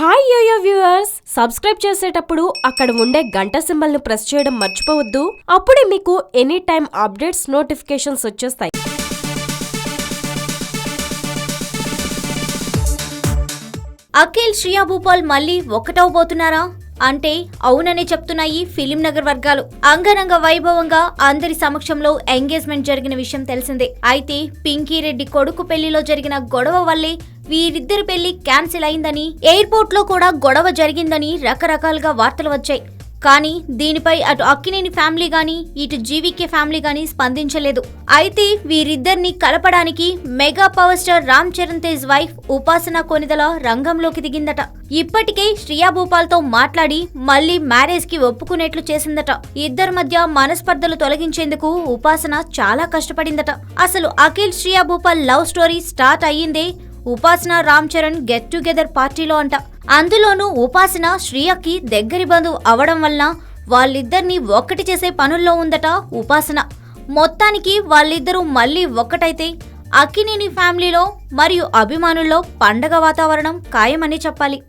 Hi yo-yo viewers subscribe చేసేటప్పుడు అక్కడ ఉండే గంట సింబల్ను ప్రెస్ చేయడం మర్చిపోవద్దు. అప్పుడే మీకు ఎనీ టైం అప్డేట్స్ నోటిఫికేషన్స్ వచ్చేస్తాయి. అఖిల్ శ్రియా భూపాల్ మళ్ళీ ఒక్కటవబోతున్నారా అంటే అవుననే చెప్తున్నాయి ఫిలిం నగర్ వర్గాలు. అంగరంగ వైభవంగా అందరి సమక్షంలో ఎంగేజ్మెంట్ జరిగిన విషయం తెలిసిందే. అయితే పింకీ రెడ్డి కొడుకు పెళ్ళిలో జరిగిన గొడవ వల్లే వీరిద్దరి పెళ్ళి క్యాన్సిల్ అయిందని ఎయిర్పోర్ట్లో కూడా గొడవ జరిగిందని రకరకాలుగా వార్తలు వచ్చాయి. కానీ దీనిపై అటు అక్కినేని ఫ్యామిలీ గాని ఇటు జీవీకే ఫ్యామిలీ గాని స్పందించలేదు. అయితే వీరిద్దరిని కలపడానికి mega power star Ram Charan Tej wife Upasana Konidela రంగంలోకి దిగిందట. ఇప్పటికే శ్రియా భూపాల్తో మాట్లాడి మళ్ళీ మ్యారేజ్కి ఒప్పుకునేట్లు చేసిందట. ఇద్దరి మధ్య మనస్పర్ధలు తొలగించేందుకు ఉపాసన చాలా కష్టపడిందట. అసలు Akhil Shriya Bhupal love story start అయ్యిందే Upasana Ram Charan get together పార్టీలో అంట. అందులోనూ ఉపాసన శ్రియకి దగ్గరి బంధువు అవడం వల్ల వాళ్ళిద్దరిని ఒక్కటి చేసే పనుల్లో ఉందట ఉపాసన. మొత్తానికి వాళ్ళిద్దరూ మళ్ళీ ఒక్కటైతే అక్కినేని ఫ్యామిలీలో మరియు అభిమానుల్లో పండగ వాతావరణం ఖాయమని చెప్పాలి.